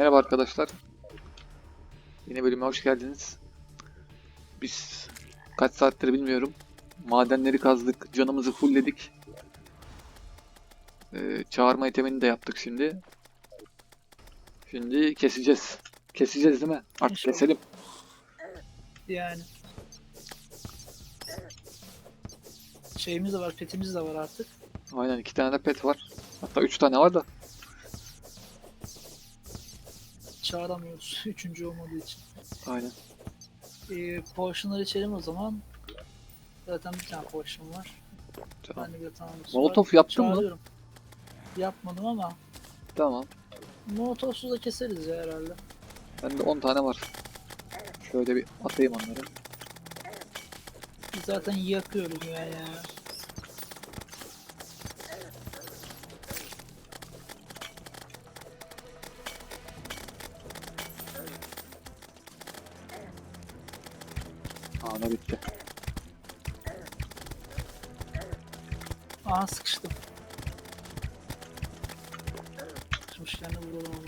Merhaba arkadaşlar. Yeni bölüme hoş geldiniz. Biz kaç saattir bilmiyorum. Madenleri kazdık, canımızı fullledik. Ee, çağırma itemini de yaptık şimdi. Şimdi keseceğiz. Keseceğiz değil mi? Artık İnşallah. keselim. Yani. Şeyimiz de var, petimiz de var artık. Aynen iki tane de pet var. Hatta üç tane var da. Çağıramıyoruz. Üçüncü olmadığı için. Aynen. Ee, potion'ları içelim o zaman. Zaten bir tane potion var. Tamam. Ben de bir tane var. Molotov yaptın mı? Yapmadım ama Tamam. Molotov'suz da keseriz ya herhalde. Bende 10 tane var. Şöyle bir atayım onları. Zaten yakıyoruz ya ya. Aa ne bitti. Aha sıkıştım. Sıkışmışlarını vuralım onu.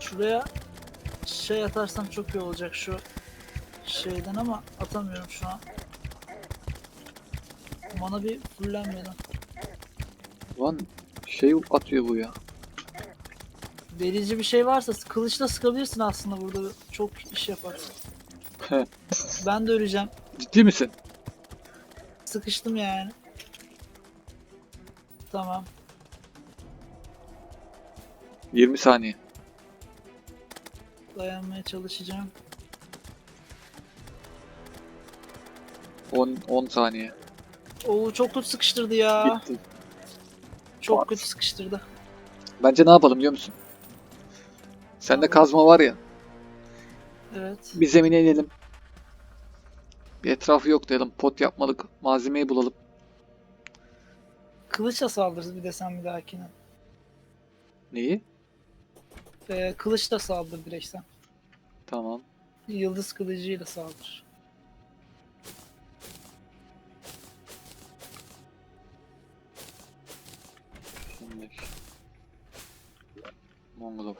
Şuraya şey atarsam çok iyi olacak şu şeyden ama atamıyorum şu an. Bana bir fullenmeden. Lan şey atıyor bu ya. Delici bir şey varsa kılıçla sıkabilirsin aslında burada çok iş yapar. ben de öleceğim. Ciddi misin? Sıkıştım yani. Tamam. 20 saniye. Dayanmaya çalışacağım. 10 10 saniye. Oo çok kötü sıkıştırdı ya. Bitti. Çok kötü sıkıştırdı. Bence ne yapalım biliyor musun? Sende kazma var ya. Evet. Bir zemine inelim. Bir etrafı yok diyelim. Pot yapmalık malzemeyi bulalım. Kılıçla saldırırız bir de sen bir dahakine. Neyi? Ee, kılıçla saldır direkt sen. Tamam. Yıldız kılıcıyla saldır. Şimdi. Mongolov.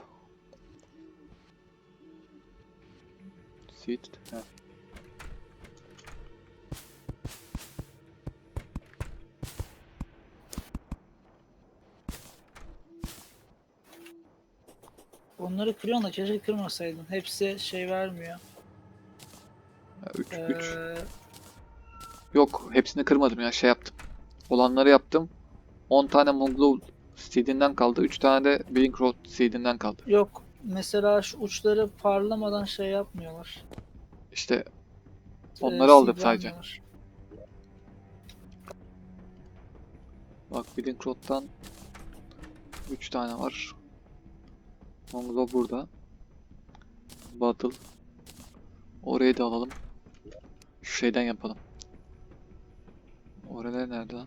Seed. Heh. Onları kırıyorsun da keşke kırmasaydın. Hepsi şey vermiyor. 3 3. Ee, Yok, hepsini kırmadım ya. Şey yaptım. Olanları yaptım. 10 tane Mongolov seedinden kaldı. 3 tane de Blink Road seedinden kaldı. yok. Mesela şu uçları parlamadan şey yapmıyorlar. İşte Ee, Onları aldım seed sadece. vermiyorlar. Bak Blink Road'dan 3 tane var. Mongolov burada. Battle. Orayı da alalım. Şu şeyden yapalım. Oralar nerede lan?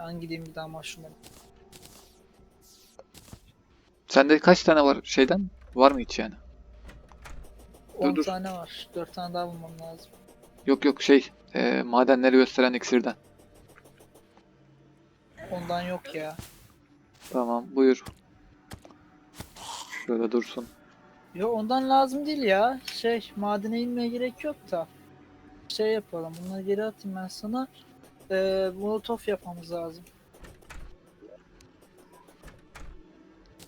Ben gideyim bir daha mushroom'a. Sende kaç tane var şeyden? Var mı hiç yani? 10 dur. tane var. 4 tane daha bulmam lazım. Yok yok şey, e, madenleri gösteren iksirden. Ondan yok ya. Tamam, buyur. Şöyle dursun. Yo ondan lazım değil ya. Şey madene inmeye gerek yok da. Şey yapalım. Bunları geri atayım ben sana. Ee, molotof yapmamız lazım.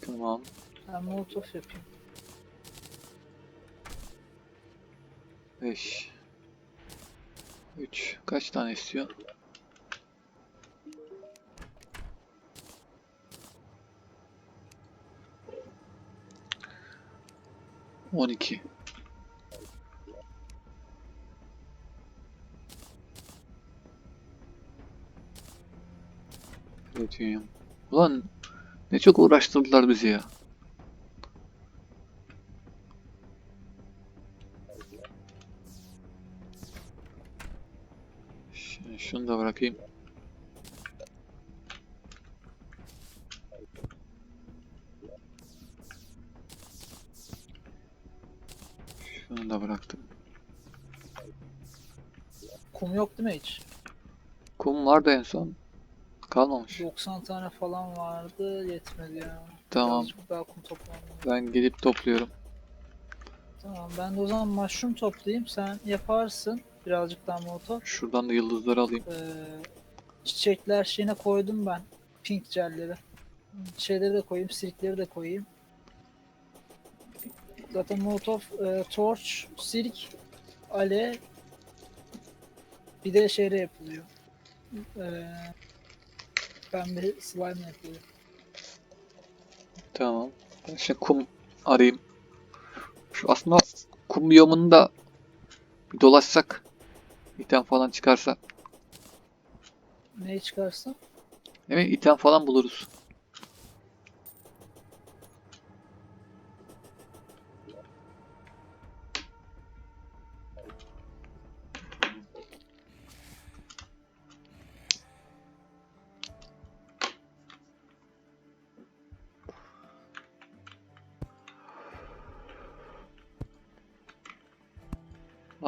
Tamam. Ben molotof yapayım. 5 3 kaç tane istiyor? On iki. Üretiyorum. Ulan ne çok uğraştırdılar bizi ya. Ş- Şunu da bırakayım. Şunu da bıraktım. Kum yok değil mi hiç? Kum vardı en son. Kalmamış. 90 tane falan vardı yetmedi ya. Tamam. Birazcık daha kum toplamam. Ben gidip topluyorum. Tamam ben de o zaman mushroom toplayayım. Sen yaparsın. Birazcık daha molotof. Şuradan da yıldızları alayım. Ee, çiçekler şeyine koydum ben. Pink jelleri. Şeyleri de koyayım. Sirkleri de koyayım. Zaten molotof, e, torch, sirk, ale bir de şeyle yapılıyor. Ee, pembe slime yapılıyor. Tamam. Ben şimdi kum arayayım. Şu aslında kum biyomunu da bir dolaşsak. item falan çıkarsa. Neyi çıkarsın? Evet item falan buluruz.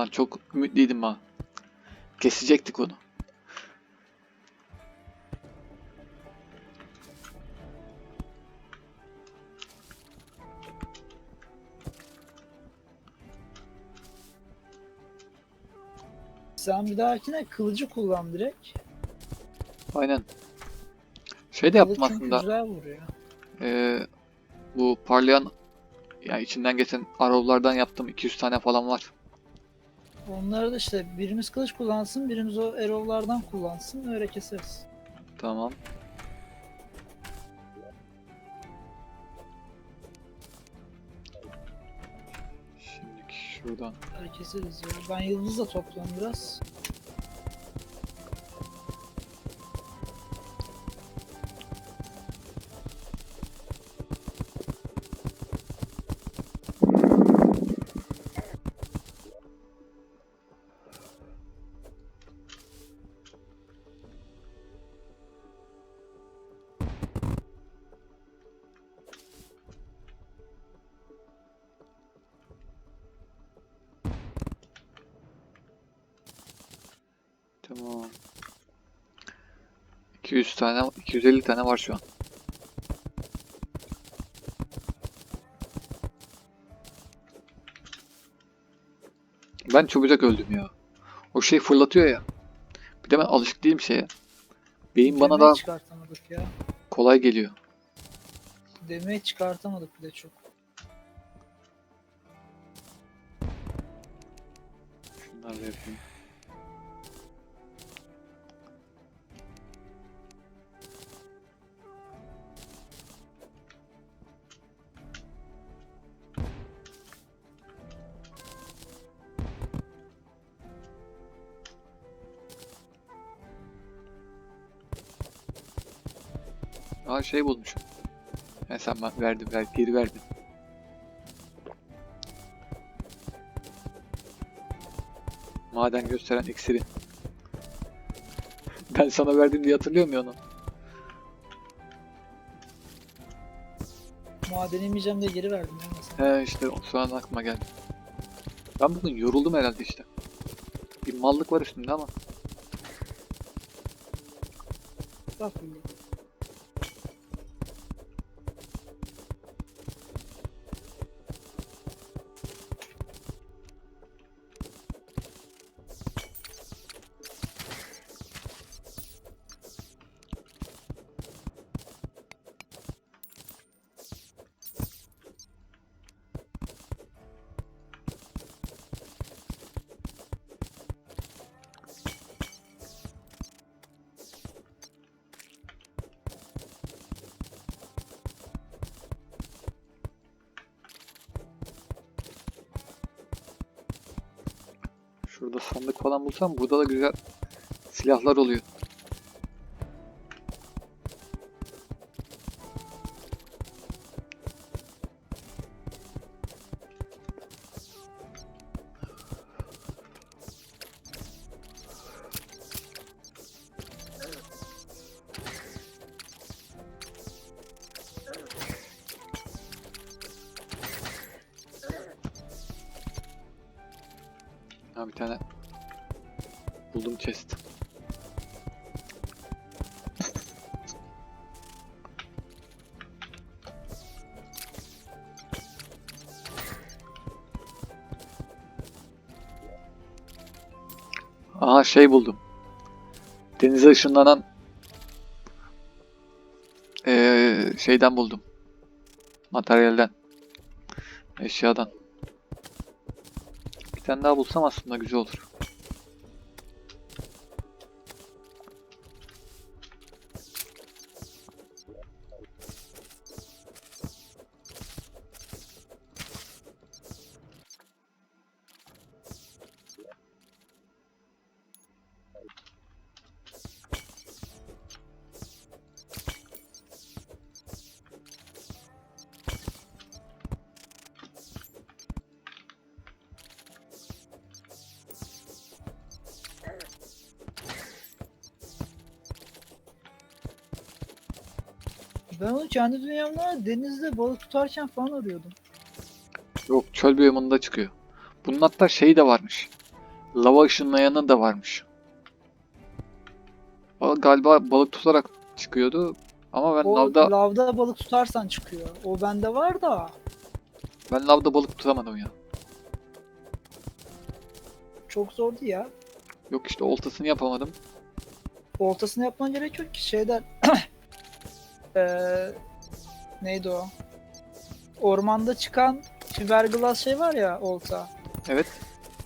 Lan çok ümitliydim ha. Kesecektik onu. Sen bir dahakine kılıcı kullan direkt. Aynen. Şey de yaptım aslında. güzel vuruyor. Ee, bu parlayan yani içinden geçen arrow'lardan yaptım 200 tane falan var. Onları da işte birimiz kılıç kullansın, birimiz o arrow'lardan kullansın. Öyle keseriz. Tamam. Şimdi şuradan Öyle keseriz ya. Ben yıldız da topluyorum biraz. Tamam. 200 tane 250 tane var şu an. Ben çabucak öldüm ya. O şey fırlatıyor ya. Bir de ben alışık değilim şeye. Beyin bana Demeyi daha çıkartamadık ya. kolay geliyor. Demeyi çıkartamadık bir de çok. Aa şey bulmuşum. Ha, sen bana verdin, ver, geri verdin. Maden gösteren iksiri. Ben sana verdim diye hatırlıyor musun onu? Maden inmeyeceğim diye geri verdim ya. He işte o şu an aklıma geldi. Ben bugün yoruldum herhalde işte. Bir mallık var üstümde ama. Bak Şurada sandık falan bulsam burada da güzel silahlar oluyor. Bir tane buldum chest. Aha şey buldum. Denize ışınlanan eee, şeyden buldum. Materyalden. Eşyadan. Tane daha bulsam aslında güzel olur. Ben onu kendi dünyamda denizde balık tutarken falan arıyordum. Yok çöl biyomunda çıkıyor. Bunun hatta şeyi de varmış. Lava ışınlayanı da varmış. Galiba balık tutarak çıkıyordu. Ama ben O lavda lavda balık tutarsan çıkıyor. O bende var da ben lavda balık tutamadım ya. çok zordu ya. Yok işte oltasını yapamadım. Oltasını yapman gerek yok ki şeyden. Eee neydi o? Ormanda çıkan fiberglass şey var ya olta. Evet.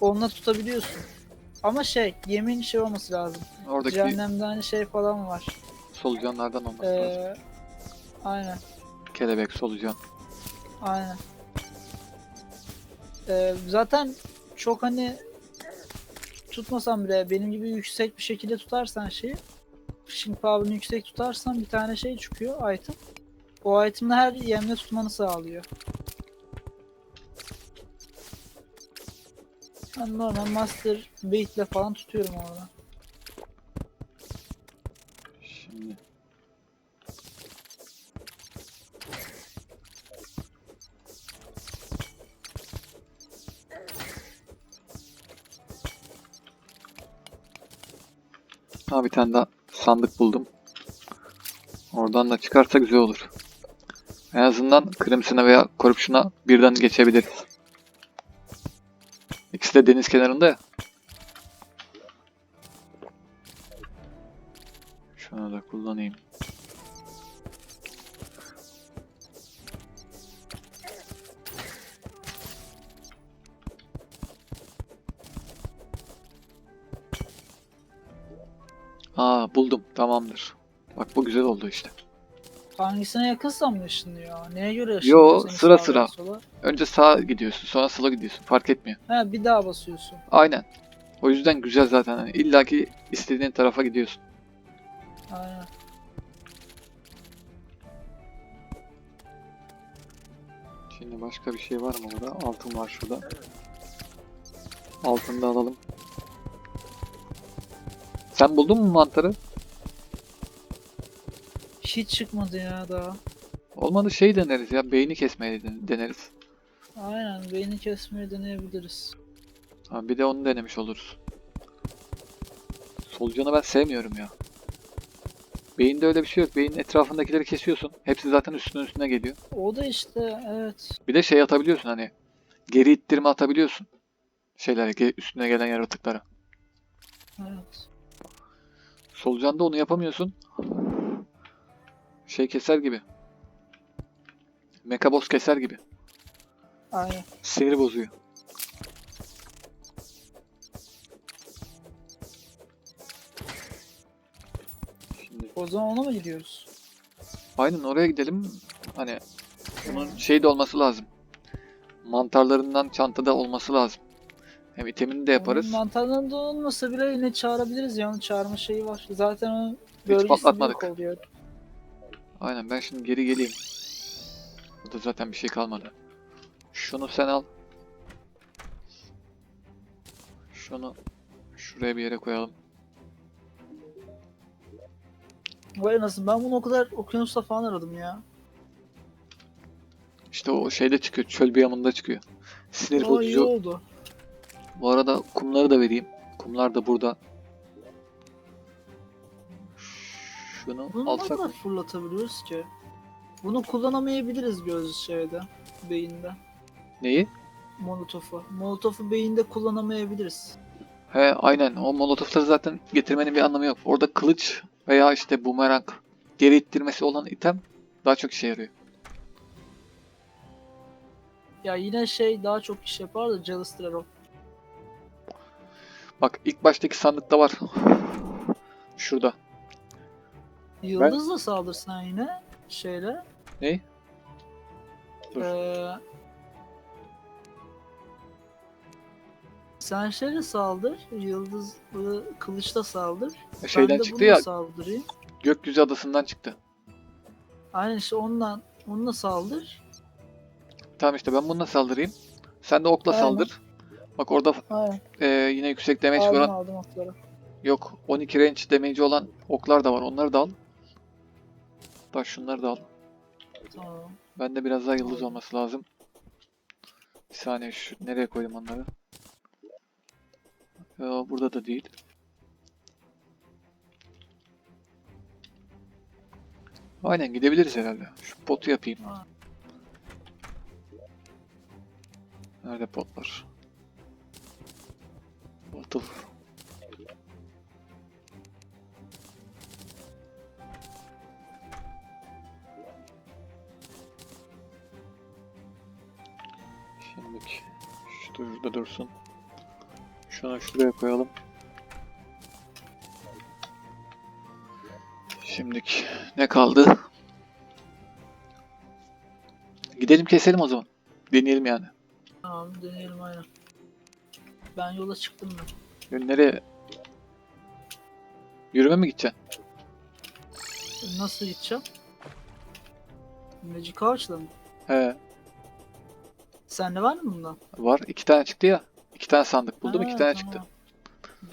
Onunla tutabiliyorsun. Ama şey yemin şey olması lazım. Oradaki Cehennemde hani şey falan var. solucanlardan olması lazım. Eee aynen. Kelebek, solucan. Aynen. Ee, zaten çok hani tutmasam bile benim gibi yüksek bir şekilde tutarsan şeyi fishing power'ını yüksek tutarsan bir tane şey çıkıyor item. O item'ı her yemle tutmanı sağlıyor. Ben normal master bait ile falan tutuyorum orada. Şimdi Ha bir tane daha sandık buldum. Oradan da çıkarsa güzel olur. En azından Crimson'a veya Corruption'a birden geçebiliriz. İkisi de deniz kenarında ya. Tamamdır. Bak bu güzel oldu işte. Hangisine yakınsam mı ışınlıyor? Neye göre Yo, ışınlıyor seni sıra sağa sıra. veya sola? Önce sağa gidiyorsun, sonra sola gidiyorsun. Fark etmiyor. He bir daha basıyorsun. Aynen. O yüzden güzel zaten. Hani İlla ki istediğin tarafa gidiyorsun. Aynen. Şimdi başka bir şey var mı burada? Altın var şurada. Altını da alalım. Sen buldun mu mantarı? Hiç çıkmadı ya daha. Olmadı şey deneriz ya. Beyni kesmeyi den- deneriz. Aynen beyni kesmeyi deneyebiliriz. Ha, bir de onu denemiş oluruz. Solucanı ben sevmiyorum ya. Beyinde öyle bir şey yok. Beynin etrafındakileri kesiyorsun. Hepsi zaten üstüne üstüne geliyor. O da işte evet. Bir de şey atabiliyorsun hani. Geri ittirme atabiliyorsun. Şeylere, üstüne gelen yaratıklara. Evet. Solucanda onu yapamıyorsun. Şey keser gibi. Mecha boss keser gibi. Aynen. Sinir bozuyor. Şimdi O zaman ona mı gidiyoruz? aynen oraya gidelim. Hani bunun şey de olması lazım. Mantarlarından çantada olması lazım. Hem itemini de yaparız. Onun mantarlarında olmasa bile yine çağırabiliriz ya. Onun çağırma şeyi var. Zaten onun bölgesi patlatmadık. oluyor. Aynen ben şimdi geri geleyim. Burada zaten bir şey kalmadı. Şunu sen al. Şunu şuraya bir yere koyalım. Vay nasıl ben bunu o kadar okyanusta falan aradım ya. İşte o şeyde çıkıyor. Çöl biyomunda çıkıyor. Sinir bozucu oldu. Bu arada kumları da vereyim. Kumlar da burada. Şunu Bunu ne alsak kadar mı? fırlatabiliyoruz ki? Bunu kullanamayabiliriz göz şeyde. Beyinde. Neyi? Molotof'u. Molotof'u beyinde kullanamayabiliriz. He aynen o molotofları zaten getirmenin bir anlamı yok. Orada kılıç veya işte bumerang geri ittirmesi olan item daha çok işe yarıyor. Ya yine şey daha çok iş yapar da Jalistrer Bak ilk baştaki sandıkta var. Şurada. Yıldızla saldırsan yine şeyle. Ne? Dur. Ee, sen şeyle saldır. Yıldızlı kılıçla saldır. E, Şeyden ben de çıktı bununla ya saldırayım. gökyüzü adasından çıktı. Aynen işte onunla, onunla saldır. Tamam işte ben bununla saldırayım. Sen de okla Aynen. saldır. Bak orada Aynen. e, yine yüksek damage Aldım vuran aldım atları. yok 12 range damage olan oklar da var. Onları da al. Bak şunları da al. Tamam. Bende biraz daha yıldız olması lazım. Bir saniye şu nereye koydum onları? Yo, burada da değil. Aynen gidebiliriz herhalde. Şu potu yapayım. Nerede potlar? Bottle. Şu şurada dursun. Şunu şuraya koyalım. Şimdilik ne kaldı? Gidelim keselim o zaman. Deneyelim yani. Tamam deneyelim aynen. Ben yola çıktım ben. Ya Nereye? Yürüme mi gideceksin? Nasıl gideceğim? Magic Couch'la mı? He, Sende var mı bundan? var. iki tane çıktı ya. İki tane sandık buldum, iki Ha, tane tamam. çıktı.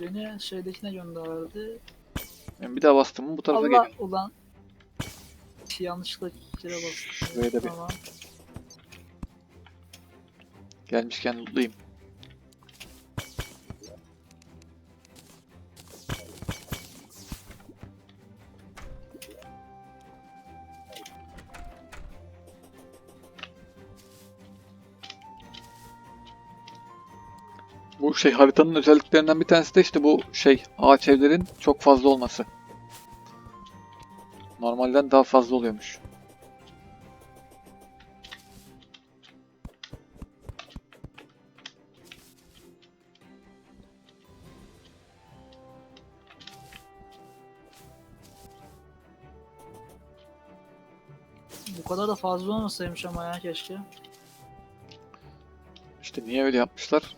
Beni şeydekine gönderdi. Yani bir daha bastım mı bu tarafa Allah geliyor. ulan. Yanlışlıkla kire bastım. Şuraya da bir- Tamam. Gelmişken lootlayayım. Bu şey haritanın özelliklerinden bir tanesi de işte bu şey ağaç evlerin çok fazla olması. Normalden daha fazla oluyormuş. Bu kadar da fazla olmasaymış ama ya keşke. İşte niye öyle yapmışlar?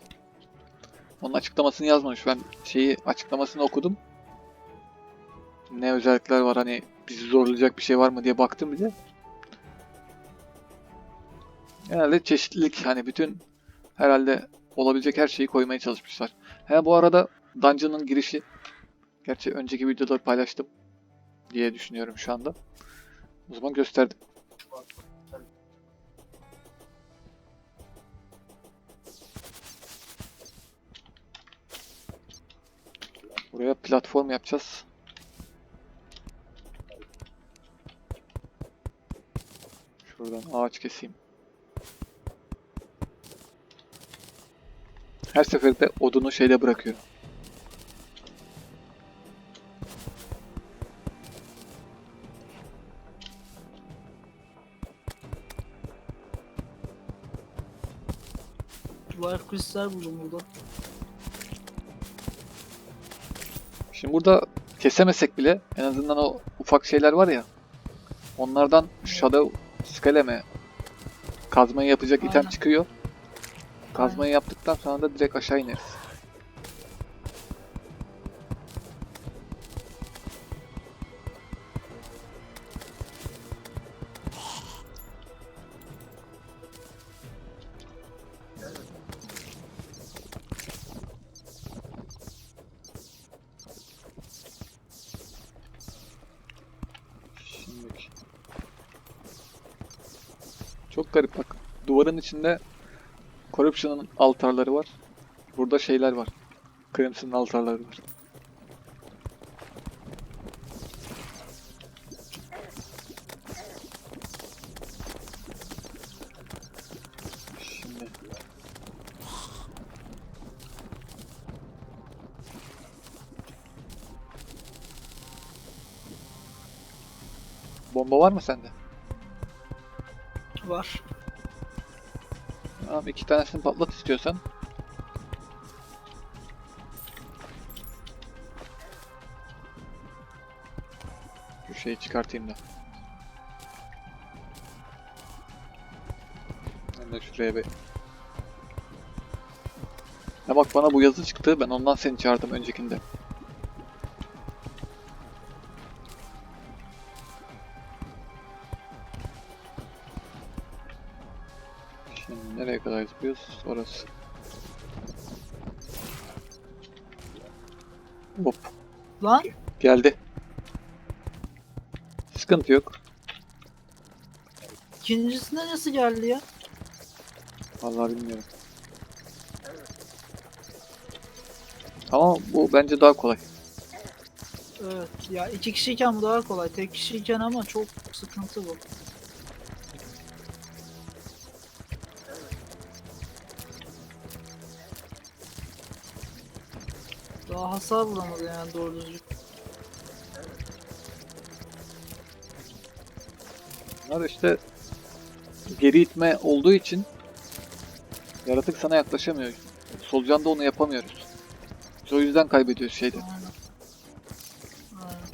Onun açıklamasını yazmamış. Ben şeyi açıklamasını okudum. Ne özellikler var hani bizi zorlayacak bir şey var mı diye baktım bir de. Genelde çeşitlilik hani bütün herhalde olabilecek her şeyi koymaya çalışmışlar. He bu arada Dungeon'ın girişi gerçi önceki videoda paylaştım diye düşünüyorum şu anda. O zaman gösterdim. Buraya platform yapacağız. Şuradan ağaç keseyim. Her seferinde odunu şeyde bırakıyorum. Life Crystal buldum burada. Şimdi burada kesemesek bile en azından o ufak şeyler var ya. Onlardan Shadow Scaleme kazmayı yapacak item çıkıyor. Kazmayı yaptıktan sonra da direkt aşağı ineriz. Çok garip bak. Duvarın içinde Corruption'ın altarları var. Burada şeyler var. Crimson'ın altarları var. Bomba var mı sende? Var. Tamam iki tanesini patlat istiyorsan. Şu şeyi çıkartayım da. Ben de şuraya bir... Ya bak bana bu yazı çıktı. Ben ondan seni çağırdım öncekinde. Zıplıyoruz? Orası. Hop. Lan Geldi. Sıkıntı yok. ikincisinde nasıl geldi ya? Vallahi bilmiyorum. Ama bu bence daha kolay. Evet. Ya iki kişiyken bu daha kolay. Tek kişiyken ama çok sıkıntı bu. Daha hasar vuramadı yani doğru düzgün. Bunlar işte geri itme olduğu için yaratık sana yaklaşamıyor. Solucanda onu yapamıyoruz. Biz o yüzden kaybediyoruz şeyde. Aynen. Aynen.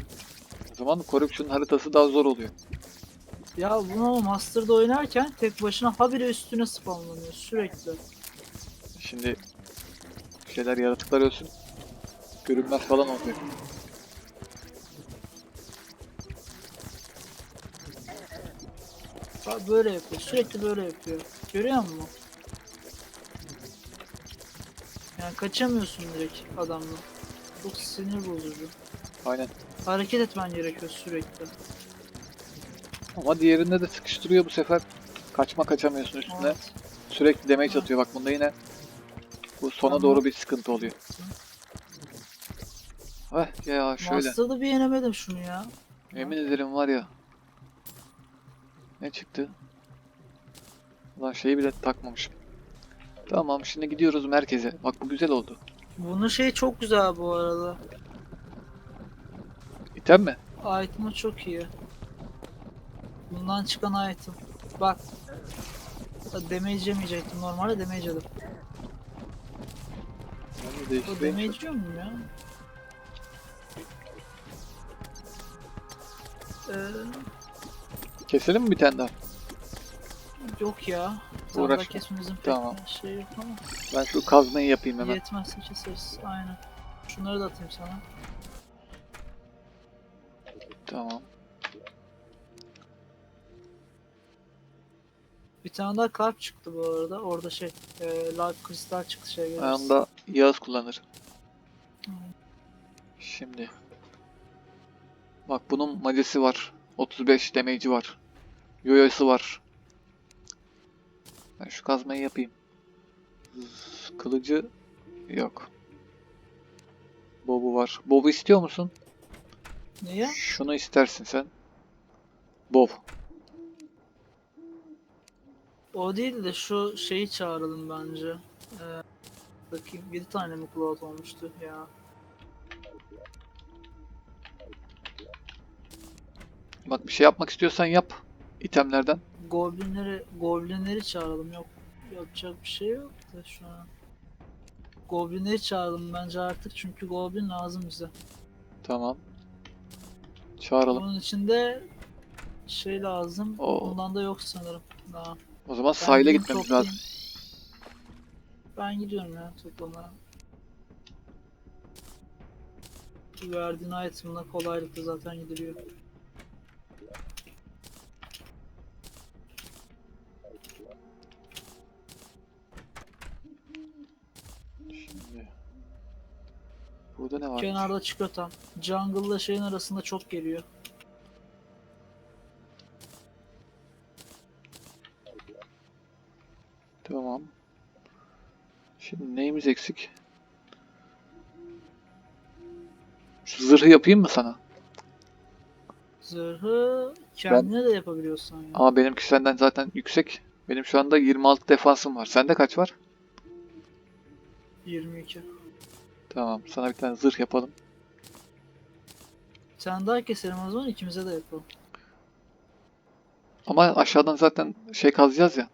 O zaman Corruption haritası daha zor oluyor. Ya bunu ama Master'da oynarken tek başına habire üstüne spamlanıyor sürekli. Şimdi şeyler yaratıklar ölsün. Görünmez falan oluyor. Bak böyle yapıyor. Sürekli böyle yapıyor. Görüyor musun? Yani kaçamıyorsun direkt adamdan. Çok sinir bozucu. Aynen. Hareket etmen gerekiyor sürekli. Ama diğerinde de sıkıştırıyor bu sefer. Kaçma kaçamıyorsun üstüne. Evet. Sürekli damage atıyor. Bak bunda yine bu sona Tamam. doğru bir sıkıntı oluyor. Heh ya şöyle. Master'da bir yenemedim şunu ya. Yemin ederim var ya. Ne çıktı? Ulan şeyi bile takmamışım. Tamam şimdi gidiyoruz merkeze. Bak bu güzel oldu. Bunun şey çok güzel bu arada. İtem mi? Item'ı çok iyi. Bundan çıkan item. Bak. Damage yemeyecektim. Normalde damage yedim. Değiştireyim. damage yiyor muyum ya? Ee, Keselim mi bir tane daha? yok ya. Uğraşma. Uğraşma. kesmemizin pek Tamam. şey yok ama. Ben şu kazmayı yapayım hemen. Yetmezse keseriz. Aynen. Şunları da atayım sana. Tamam. Bir tane daha kalp çıktı bu arada. Orada şey, e, live kristal çıktı şey görürsün. Ayağımda Yağız kullanır. Hı. Şimdi. Bak bunun magesi var. 35 damage'i var. Yoyo'su var. Ben şu kazmayı yapayım. Kılıcı yok. Bob'u var. Bob'u istiyor musun? Niye? Şunu istersin sen. Bob. O değil de şu şeyi çağıralım bence. Ee, bakayım 7 tane mi cloud olmuştu ya. Bak bir şey yapmak istiyorsan yap. itemlerden. Goblinleri, goblinleri çağıralım. Yok yapacak bir şey yok da şu an. Goblinleri çağıralım bence artık çünkü goblin lazım bize. Tamam. Çağıralım. Onun içinde şey lazım. Oo. Ondan da yok sanırım. Daha. O zaman Ben sahile gitmemiz toplayayım. lazım. Ben gidiyorum ya toplamaya. Verdiğin item'la kolaylıkla zaten gidiliyor. Şimdi. Burada ne var? Kenarda çikolata. Jungle'la şeyin arasında çok geliyor. Tamam. Şimdi neyimiz eksik? Şu zırhı yapayım mı sana? Zırhı kendine de yapabiliyorsan ya. Ama benimki senden zaten yüksek. Benim şu anda 26 defansım var. Sende kaç var? 22. Tamam. Sana bir tane zırh yapalım. Sen daha keselim o zaman ikimize de yapalım. Ama aşağıdan zaten şey kazacağız ya.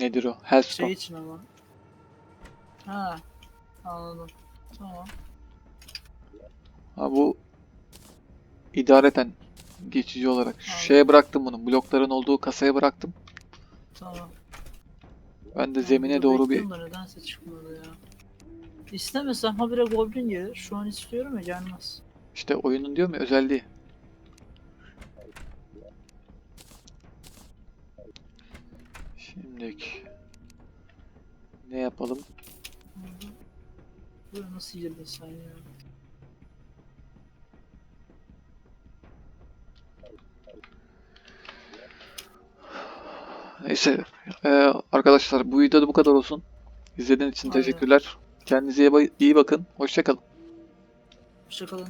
Nedir o? Hellstone. Şey için ama. Ha. Anladım. Tamam. Ha bu idareten geçici olarak. Anladım. şeye bıraktım bunu. Blokların olduğu kasaya bıraktım. Tamam. Ben de zemine doğru bir bekliyorum da nedense çıkmadı ya. İstemesem habire goblin gelir. Şu an istiyorum ya gelmez. işte oyunun diyor mu özelliği. Şimdilik ne yapalım? Buraya nasıl girdin sen ya? Neyse eee, arkadaşlar bu videoda bu kadar olsun. İzlediğiniz için Aynen. teşekkürler. Kendinize iyi bakın. Hoşçakalın. Hoşçakalın.